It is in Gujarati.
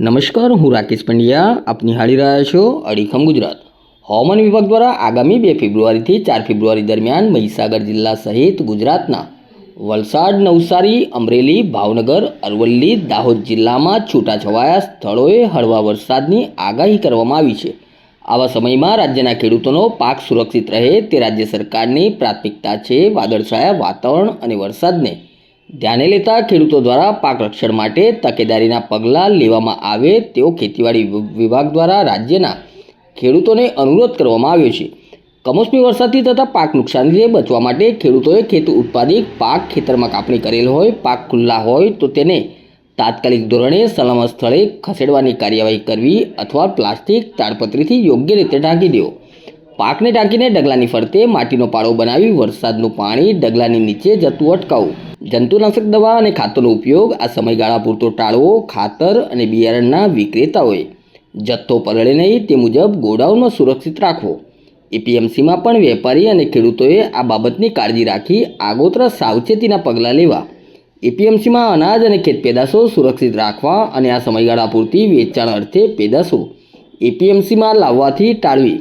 નમસ્કાર, હું રાકેશ પંડ્યા. આપ નિહાળી રહ્યા છો અડીખમ ગુજરાત. હવામાન વિભાગ દ્વારા આગામી બે ફેબ્રુઆરીથી ચાર ફેબ્રુઆરી દરમિયાન મહીસાગર જિલ્લા સહિત ગુજરાતના વલસાડ, નવસારી, અમરેલી, ભાવનગર, અરવલ્લી, દાહોદ જિલ્લામાં છૂટાછવાયા સ્થળોએ હળવા વરસાદની આગાહી કરવામાં આવી છે. આવા સમયમાં રાજ્યના ખેડૂતોનો પાક સુરક્ષિત રહે તે રાજ્ય સરકારની પ્રાથમિકતા છે. વાદળછાયા વાતાવરણ અને વરસાદને ધ્યાને લેતા ખેડૂતો દ્વારા પાક રક્ષણ માટે તકેદારીના પગલાં લેવામાં આવે તેવો ખેતીવાડી વિભાગ દ્વારા રાજ્યના ખેડૂતોને અનુરોધ કરવામાં આવ્યો છે. કમોસમી વરસાદથી થતા પાક નુકસાનથી બચવા માટે ખેડૂતોએ ખેત ઉત્પાદિત પાક ખેતરમાં કાપણી કરેલ હોય, પાક ખુલ્લા હોય તો તેને તાત્કાલિક ધોરણે સલામત સ્થળે ખસેડવાની કાર્યવાહી કરવી અથવા પ્લાસ્ટિક તાડપત્રીથી યોગ્ય રીતે ઢાંકી દેવો. પાકને ઢાંકીને ડગલાની ફરતે માટીનો પાળો બનાવી વરસાદનું પાણી ડગલાની નીચે જતું અટકાવવું. જંતુનાશક દવા અને ખાતરનો ઉપયોગ આ સમયગાળા પૂરતો ટાળવો, ખાતર અને બિયારણના વિક્રેતાઓએ. જથ્થો પલળે નહીં તે મુજબ ગોડાઉનમાં સુરક્ષિત રાખવો. એપીએમસીમાં પણ વેપારી અને ખેડૂતોએ આ બાબતની કાળજી રાખી આગોતરા સાવચેતીના પગલાં લેવા. એપીએમસીમાં અનાજ અને ખેત પેદાશો સુરક્ષિત રાખવા અને આ સમયગાળા પૂરતી વેચાણ અર્થે પેદાશો એપીએમસીમાં લાવવાથી ટાળવી.